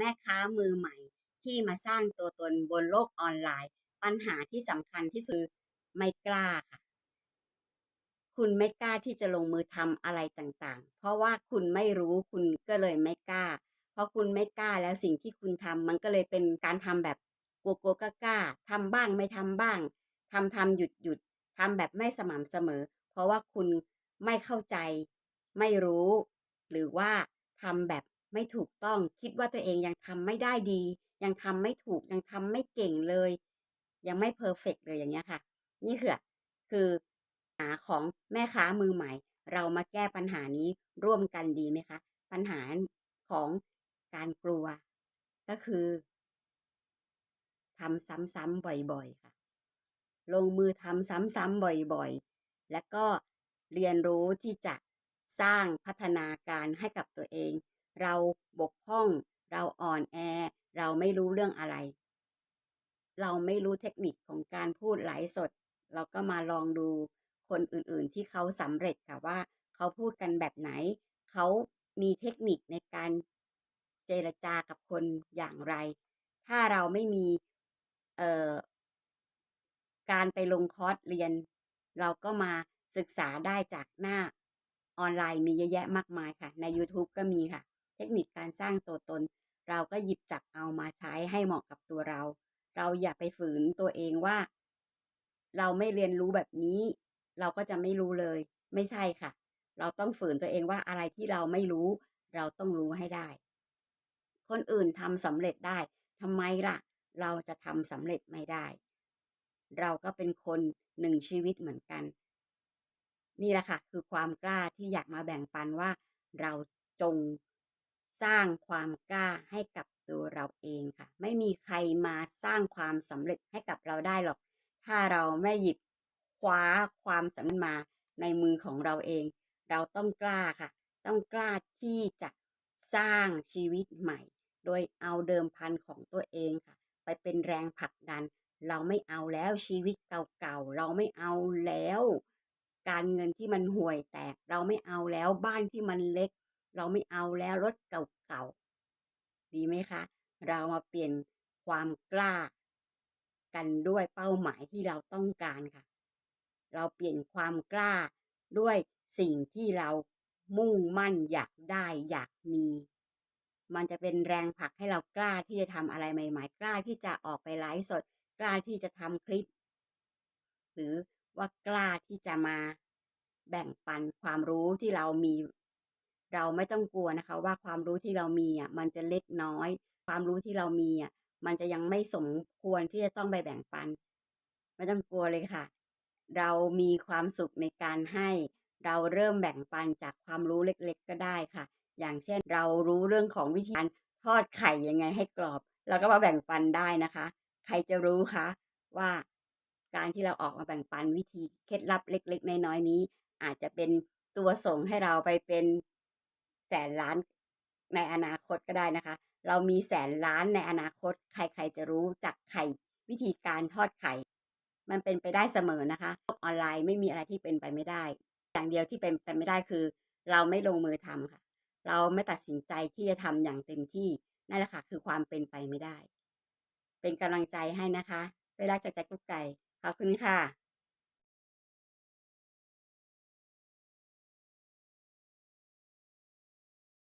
แม่ค้ามือใหม่ ที่มาสร้างตัวตนบนโลกออนไลน์ ปัญหาที่สำคัญที่สุดไม่กล้าค่ะ คุณไม่กล้าที่จะลงมือทำอะไรต่างๆ เพราะว่าคุณไม่รู้คุณก็เลยไม่กล้า เพราะคุณไม่กล้าแล้วสิ่งที่คุณทำมันก็เลยเป็นการทำแบบกลัวๆกล้าๆทำบ้างไม่ทำบ้างทำทำหยุดหยุดทำแบบไม่สม่ำเสมอ เพราะว่าคุณไม่เข้าใจ ไม่รู้ หรือว่าทำแบบ ไม่ถูกต้องคิดว่าตัวเองยังทำไม่ได้ดี ยังทำไม่ถูกยังทำไม่เก่งเลย ยังไม่เพอร์เฟกต์เลยอย่างเงี้ยค่ะ นี่คือคือหาของแม่ค้ามือใหม่ เรามาแก้ปัญหานี้ร่วมกันดีไหมคะ ปัญหาของการกลัว ก็คือทำซ้ำๆบ่อยๆค่ะ ลงมือทำซ้ำๆบ่อยๆ แล้วก็เรียนรู้ที่จะสร้างพัฒนาการให้กับตัวเอง เราบกพร่อง เราอ่อนแอ เราไม่รู้เรื่องอะไร เราไม่รู้เทคนิคของการพูดไลสด เราก็มาลองดูคนอื่นๆที่เขาสำเร็จค่ะว่า เขาพูดกันแบบไหน เขามีเทคนิคในการเจรจากับคนอย่างไร ถ้าเราไม่มีเอ่อการไปลงคอร์สเรียน เราก็มาศึกษาได้จากหน้าออนไลน์มีเยอะแยะมากมายค่ะ ในยูทูบก็มีค่ะ ทคนิคการสร้างตัวตน เราก็หยิบจับเอามาใช้ให้เหมาะกับตัวเรา เราอย่าไปฝืนตัวเองว่า เราไม่เรียนรู้แบบนี้ เราก็จะไม่รู้เลย ไม่ใช่ค่ะ เราต้องฝืนตัวเองว่าอะไรที่เราไม่รู้ เราต้องรู้ให้ได้ คนอื่นทำสำเร็จได้ทำไมล่ะ เราจะทำสำเร็จไม่ได้ เราก็เป็นคนหนึ่งชีวิตเหมือนกัน นี่แหละค่ะ คือความกล้าที่อยากมาแบ่งปันว่า เราจง สร้างความกล้าให้กับตัวเราเองค่ะ ไม่มีใครมาสร้างความสำเร็จให้กับเราได้หรอก ถ้าเราไม่หยิบคว้าความสำเร็จมาในมือของเราเอง เราต้องกล้าค่ะ ต้องกล้าที่จะสร้างชีวิตใหม่ โดยเอาเดิมพันของตัวเองค่ะ ไปเป็นแรงผลักดัน เราไม่เอาแล้วชีวิตเก่าๆ เราไม่เอาแล้ว การเงินที่มันห่วยแตก เราไม่เอาแล้วบ้านที่มันเล็ก เราไม่เอาแล้วรถเก่าๆ ดีไหมคะ เรามาเปลี่ยนความกล้า กันด้วยเป้าหมายที่เราต้องการค่ะ เราเปลี่ยนความกล้าด้วยสิ่งที่เรามุ่งมั่นอยากได้อยากมี มันจะเป็นแรงผลักให้เรากล้าที่จะทำอะไรใหม่ ๆ กล้าที่จะออกไปไลฟ์สด กล้าที่จะทำคลิป หรือว่ากล้าที่จะมาแบ่งปันความรู้ที่เรามี เราไม่ต้องกลัวนะคะ ว่าความรู้ที่เรามีอะมันจะเล็กน้อย ความรู้ที่เรามีอะมันจะยังไม่สมควรที่จะต้องไปแบ่งปัน ไม่ต้องกลัวเลยค่ะ เรามีความสุขในการให้ เราเริ่มแบ่งปันจากความรู้เล็กๆ ก็ได้ค่ะ อย่างเช่นเรารู้เรื่องของวิธีการทอดไข่ยังไงให้กรอบ เราก็มาแบ่งปันได้นะคะ ใครจะรู้คะว่าการที่เราออกมาแบ่งปันวิธีเคล็ดลับเล็ก ๆ น้อยๆนี้ อาจจะเป็นตัวส่งให้เราไปเป็น แสนล้านในอนาคตก็ได้นะคะ เรามีแสนล้านในอนาคต ใครๆจะรู้จากไข่วิธีการทอดไข่ มันเป็นไปได้เสมอนะคะโลกออนไลน์ไม่มีอะไรที่เป็นไปไม่ได้ อย่างเดียวที่เป็นไปไม่ได้คือ เราไม่ลงมือทำค่ะ เราไม่ตัดสินใจที่จะทำอย่างเต็มที่นั่นแหละค่ะคือความเป็นไปไม่ได้ เป็นกำลังใจให้นะคะด้วยรักจากใจกุ๊กไก่ขอบคุณค่ะ